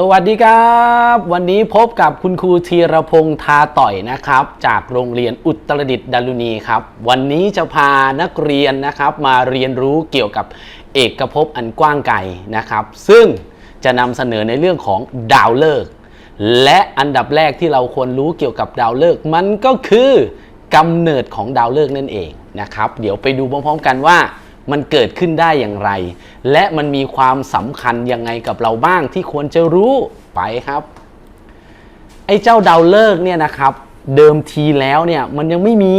สวัสดีครับ วันนี้พบกับคุณครูธีรพงษ์ทาต่อยนะครับ จากโรงเรียนอุตรดิตถ์ดารุณีครับ วันนี้จะพานักเรียนนะครับ มาเรียนรู้เกี่ยวกับเอกภพอันกว้างไกลนะครับ ซึ่งจะนำเสนอในเรื่องของดาวฤกษ์และอันดับแรกที่เราควรรู้เกี่ยวกับดาวฤกษ์มันก็คือกำเนิดของดาวฤกษ์นั่นเองนะครับ เดี๋ยวไปดูพร้อมๆกันว่า มันเกิดขึ้นได้อย่างไร และมันมีความสำคัญยังไงกับเราบ้างที่ควรจะรู้ไปครับ ไอ้เจ้าดาวฤกษ์เนี่ยนะครับ เดิมทีแล้วเนี่ยมันยังไม่มี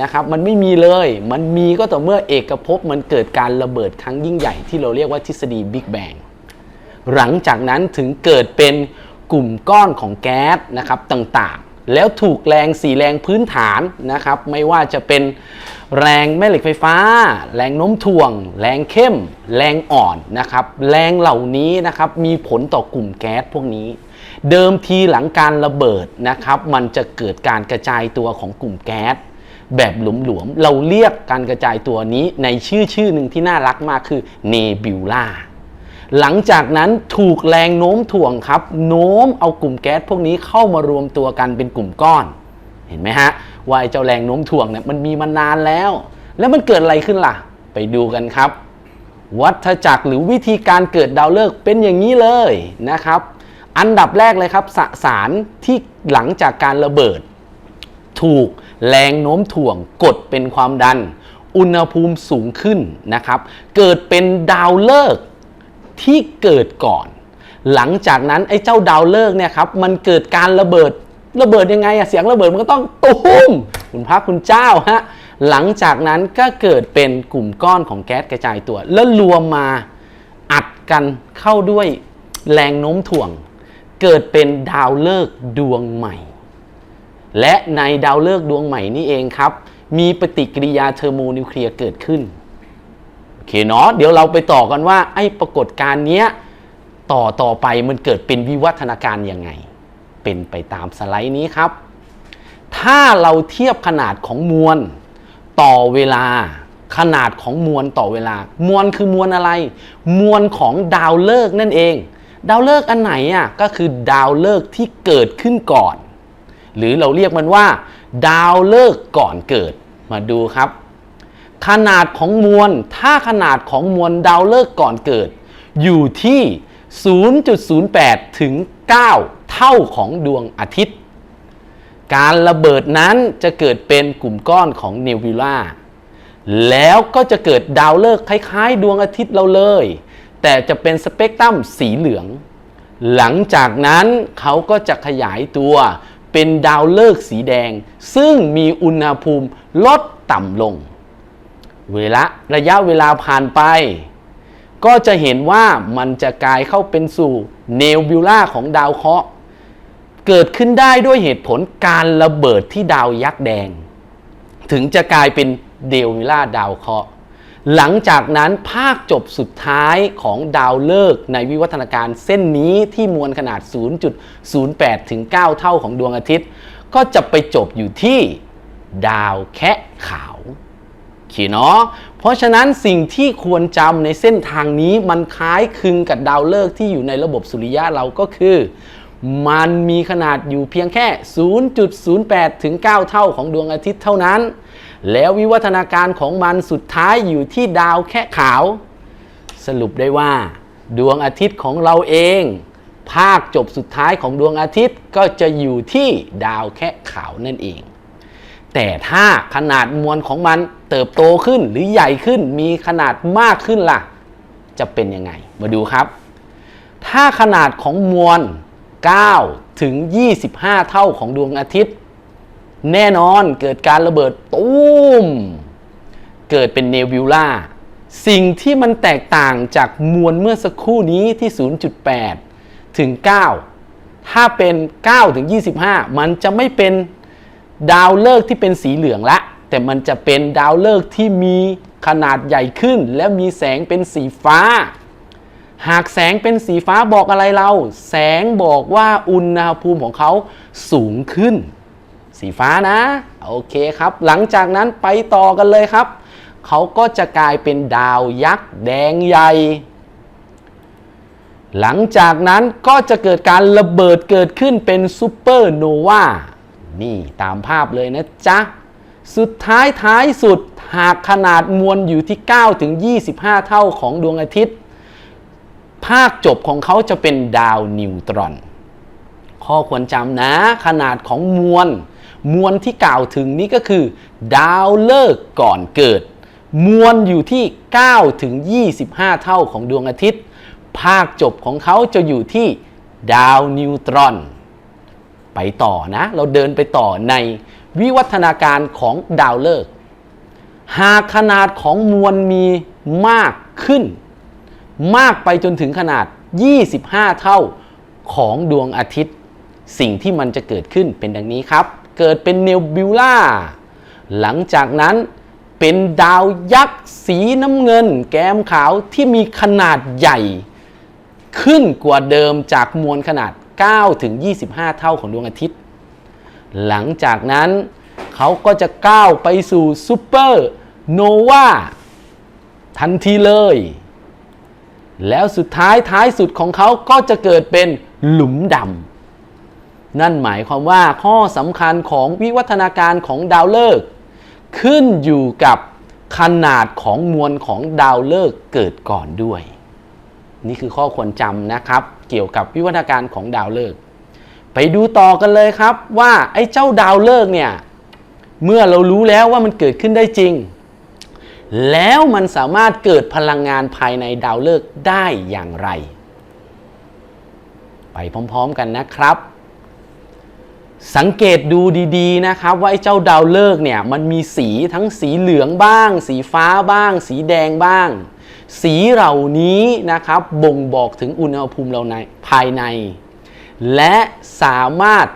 นะครับมันไม่มีเลย มันมีก็ต่อเมื่อเอกภพมันเกิดการระเบิดครั้งยิ่งใหญ่ที่เราเรียกว่าทฤษฎีบิ๊กแบงหลังจากนั้นถึงเกิดเป็นกลุ่มก้อนของแก๊สนะครับต่างๆ แล้วถูกแรงสี่แรงพื้นฐานนะครับ ไม่ว่าจะเป็นแรงแม่เหล็กไฟฟ้า แรงโน้มถ่วง แรงเข้ม แรงอ่อนนะครับ แรงเหล่านี้นะครับมีผลต่อกลุ่มแก๊สพวกนี้ เดิมทีหลังการระเบิดนะครับ มันจะเกิดการกระจายตัวของกลุ่มแก๊สแบบหลวมๆเราเรียกการกระจายตัวนี้ในชื่อชื่อหนึ่งที่น่ารักมากคือเนบิวลา หลังจากนั้นถูกแรงโน้มถ่วงครับ โน้มเอากลุ่มแก๊สพวกนี้เข้ามารวมตัวกันเป็นกลุ่มก้อน เห็นไหมฮะว่าไอ้เจ้าแรงโน้มถ่วงเนี่ยมันมีมานานแล้ว แล้วมันเกิดอะไรขึ้นล่ะ ไปดูกันครับ วัฏจักรหรือวิธีการเกิดดาวฤกษ์เป็นอย่างนี้เลยนะครับ อันดับแรกเลยครับสสารที่หลังจากการระเบิด ถูกแรงโน้มถ่วงกดเป็นความดัน อุณหภูมิสูงขึ้นนะครับ เกิดเป็นดาวฤกษ์ ที่เกิดก่อน หลังจากนั้นไอ้เจ้าดาวฤกษ์เนี่ยครับมันเกิดการระเบิดระเบิดยังไงอะเสียงระเบิดมันก็ต้องตุ้มคุณพระคุณเจ้าฮะหลังจากนั้นก็เกิดเป็นกลุ่มก้อนของแก๊สกระจายตัว แล้วรวมมาอัดกันเข้าด้วยแรงโน้มถ่วง เกิดเป็นดาวฤกษ์ดวงใหม่ และในดาวฤกษ์ดวงใหม่นี่เองครับ มีปฏิกิริยาเทอร์โมนิวเคลียร์เกิดขึ้น อเคเนาะเดี๋ยวเราไปต่อกันว่า ไอ้ปรากฏการณ์เนี้ยต่อต่อไปมันเกิดเป็นวิวัฒนาการยังไง เป็นไปตามสไลด์นี้ครับ ถ้าเราเทียบขนาดของมวลต่อเวลาขนาดของมวลต่อเวลา มวลคือมวลอะไร มวลของดาวฤกษ์นั่นเอง ดาวฤกษ์อันไหนอะก็คือดาวฤกษ์ที่เกิดขึ้นก่อน หรือเราเรียกมันว่า ดาวฤกษ์ก่อนเกิดมาดูครับ ขนาดของมวล ถ้าขนาดของมวลดาวฤกษ์ก่อนเกิด อยู่ที่ 0.08 ถึง 9 เท่าของดวงอาทิตย์ การระเบิดนั้นจะเกิดเป็นกลุ่มก้อนของเนวิล่าแล้วก็จะเกิดดาวฤกษ์คล้ายๆ ดวงอาทิตย์เราเลย แต่จะเป็นสเปกตรัมสีเหลือง หลังจากนั้นเขาก็จะขยายตัวเป็นดาวฤกษ์สีแดง ซึ่งมีอุณหภูมิลดต่ำลง เวลาระยะเวลาผ่านไป ก็จะเห็นว่ามันจะกลายเข้าเป็นสู่เนบิวลาของดาวเคราะห์เกิดขึ้นได้ด้วยเหตุผลการระเบิดที่ดาวยักษ์แดง ถึงจะกลายเป็นเดวิล่าดาวเคราะห์หลังจากนั้นภาคจบสุดท้ายของดาวฤกษ์ในวิวัฒนาการเส้นนี้ที่มวลขนาด 0.08 ถึง 9 เท่าของดวงอาทิตย์ ก็จะไปจบอยู่ที่ดาวแคะขาว ขีเนาะเพราะฉะนั้นสิ่งที่ควรจำในเส้นทางนี้มันคล้ายคลึงกับดาวฤกษ์ที่อยู่ในระบบสุริยะเราก็คือ มันมีขนาดอยู่เพียงแค่ 0.08 ถึง 9 เท่าของดวงอาทิตย์เท่านั้น แล้ววิวัฒนาการของมันสุดท้ายอยู่ที่ดาวแค่ขาว สรุปได้ว่า ดวงอาทิตย์ของเราเอง ภาคจบสุดท้ายของดวงอาทิตย์ก็จะอยู่ที่ดาวแค่ขาวนั่นเอง แต่ถ้าขนาดมวลของมันเติบโตขึ้นหรือใหญ่ขึ้นมีขนาดมากขึ้นล่ะ จะเป็นยังไง มาดูครับ ถ้าขนาดของมวล 9 ถึง 25 เท่าของดวงอาทิตย์ แน่นอนเกิดการระเบิดตูมเกิดเป็นเนวิวล่าสิ่งที่มันแตกต่างจากมวลเมื่อสักครู่นี้ที่ 0.8 ถึง 9 ถ้าเป็น 9 ถึง 25 มันจะไม่เป็น ดาวฤกษ์ที่เป็นสีเหลืองละ แต่มันจะเป็นดาวฤกษ์ที่มีขนาดใหญ่ขึ้น และมีแสงเป็นสีฟ้า หากแสงเป็นสีฟ้าบอกอะไรเรา แสงบอกว่าอุณหภูมิของเขาสูงขึ้น สีฟ้านะ โอเคครับ หลังจากนั้นไปต่อกันเลยครับ เขาก็จะกลายเป็นดาวยักษ์แดงใหญ่หลังจากนั้นก็จะเกิดการระเบิดเกิดขึ้นเป็นซูเปอร์โนวา นี่ตามภาพเลยนะจ๊ะ สุดท้ายท้ายสุดหากขนาดมวลอยู่ที่ 9 ถึง 25 เท่าของดวงอาทิตย์ ภาคจบของเขาจะเป็นดาวนิวตรอน ข้อควรจำนะขนาดของมวล มวลที่กล่าวถึงนี้ก็คือ ดาวเลิกก่อนเกิด มวลอยู่ที่ 9 ถึง 25 เท่าของดวงอาทิตย์ ภาคจบของเขาจะอยู่ที่ดาวนิวตรอน ไปต่อนะ เราเดินไปต่อในวิวัฒนาการของดาวฤกษ์หากขนาดของมวลมีมากขึ้น มากไปจนถึงขนาด 25 เท่าของดวงอาทิตย์ สิ่งที่มันจะเกิดขึ้นเป็นดังนี้ครับ เกิดเป็นเนบิวล่า หลังจากนั้นเป็นดาวยักษ์สีน้ำเงิน แก้มขาวที่มีขนาดใหญ่ ขึ้นกว่าเดิมจากมวลขนาด 9ถึง25 เท่าของดวงอาทิตย์ หลังจากนั้นเขาก็จะก้าวไปสู่ซูเปอร์โนวาทันทีเลย แล้วสุดท้ายท้ายสุดของเขาก็จะเกิดเป็นหลุมดำ นั่นหมายความว่าข้อสำคัญของวิวัฒนาการของดาวฤกษ์ขึ้นอยู่กับขนาดของมวลของดาวฤกษ์เกิดก่อนด้วย นี่คือข้อควรจำนะครับ เกี่ยวกับวิวัฒนาการของดาวฤกษ์ไปดูต่อกันเลยครับว่าไอ้เจ้าดาวฤกษ์เนี่ยเมื่อเรารู้แล้วว่ามันเกิดขึ้นได้จริง แล้วมันสามารถเกิดพลังงานภายในดาวฤกษ์ได้อย่างไร ไปพร้อมๆกันนะครับ สังเกตดูดีๆนะครับว่าไอ้เจ้าดาวฤกษ์เนี่ยมันมีสีทั้งสีเหลืองบ้าง สีฟ้าบ้าง สีแดงบ้าง สีเหล่านี้นะครับบ่งบอกถึงอุณหภูมิเราในภายใน และสามารถ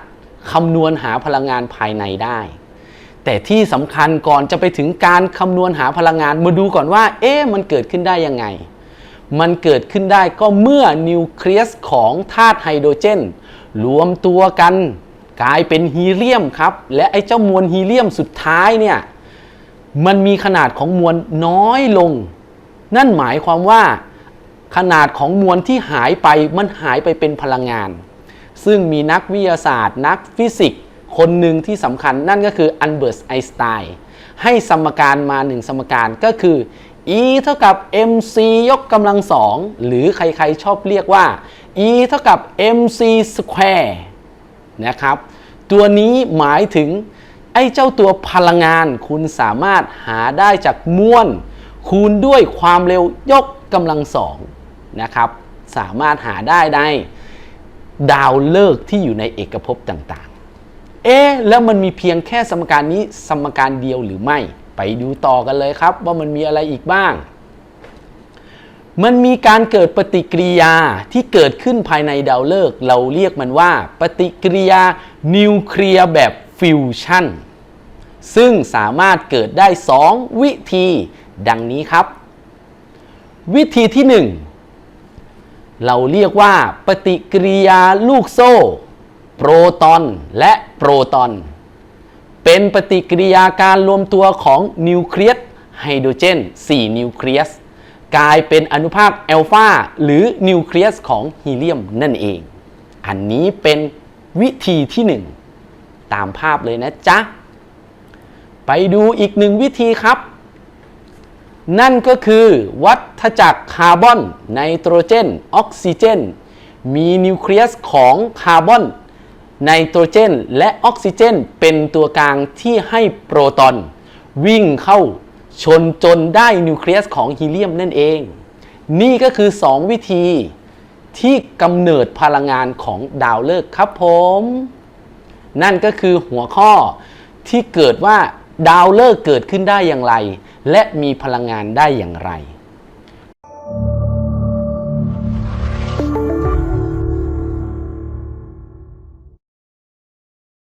คำนวณหาพลังงานภายในได้ แต่ที่สำคัญก่อนจะไปถึงการคำนวณหาพลังงานมาดูก่อนว่า เอ๊ะมันเกิดขึ้นได้ยังไง มันเกิดขึ้นได้ก็เมื่อนิวเคลียสของธาตุไฮโดรเจน รวมตัวกัน กลายเป็นฮีเลียมครับ และไอ้เจ้ามวลฮีเลียมสุดท้ายเนี่ยมันมีขนาดของมวลน้อยลง นั่นหมายความว่าขนาดของมวลที่หายไปมันหายไปเป็นพลังงาน ซึ่งมีนักวิทยาศาสตร์ นักฟิสิกส์คนหนึ่งที่สำคัญนั่นก็คืออันเบิร์ตไอน์สไตน์ให้สมการมาหนึ่งสมการก็คือ E เท่ากับ mc ยกกำลังสองหรือใครๆชอบเรียกว่า E เท่ากับ mc square นะครับ ตัวนี้หมายถึงไอ้เจ้าตัวพลังงานคุณสามารถหาได้จากมวล คูณด้วยความเร็วยกกำลังสองนะครับ สามารถหาได้ในดาวฤกษ์ที่อยู่ในเอกภพต่างๆ เอ๊ะแล้วมันมีเพียงแค่สมการนี้สมการเดียวหรือไม่ ไปดูต่อกันเลยครับ ว่ามันมีอะไรอีกบ้าง มันมีการเกิดปฏิกิริยาที่เกิดขึ้นภายในดาวฤกษ์เราเรียกมันว่า ปฏิกิริยานิวเคลียร์แบบฟิวชั่นซึ่งสามารถเกิดได้ 2 วิธี ดังนี้ครับ วิธีที่ 1 เราเรียกว่าปฏิกิริยาลูกโซ่ โปรตอนและโปรตอน เป็นปฏิกิริยาการรวมตัวของนิวเคลียสไฮโดรเจน 4 นิวเคลียสกลายเป็นอนุภาคแอลฟาหรือนิวเคลียสของฮีเลียมนั่นเอง อันนี้เป็นวิธีที่ 1 ตามภาพเลยนะจ๊ะ ไปดูอีกหนึ่งวิธีครับ นั่นก็คือวัฏจักรคาร์บอนไนโตรเจน ออกซิเจน มีนิวเคลียสของคาร์บอนไนโตรเจน และออกซิเจน เป็นตัวกลางที่ให้โปรตอน วิ่งเข้าชนจนได้นิวเคลียสของฮีเลียมนั่นเอง นี่ก็คือ 2 วิธีที่กำเนิดพลังงานของดาวฤกษ์ครับผม นั่นก็คือหัวข้อที่เกิดว่าดาวฤกษ์เกิดขึ้นได้อย่างไร และมีพลังงานได้อย่างไร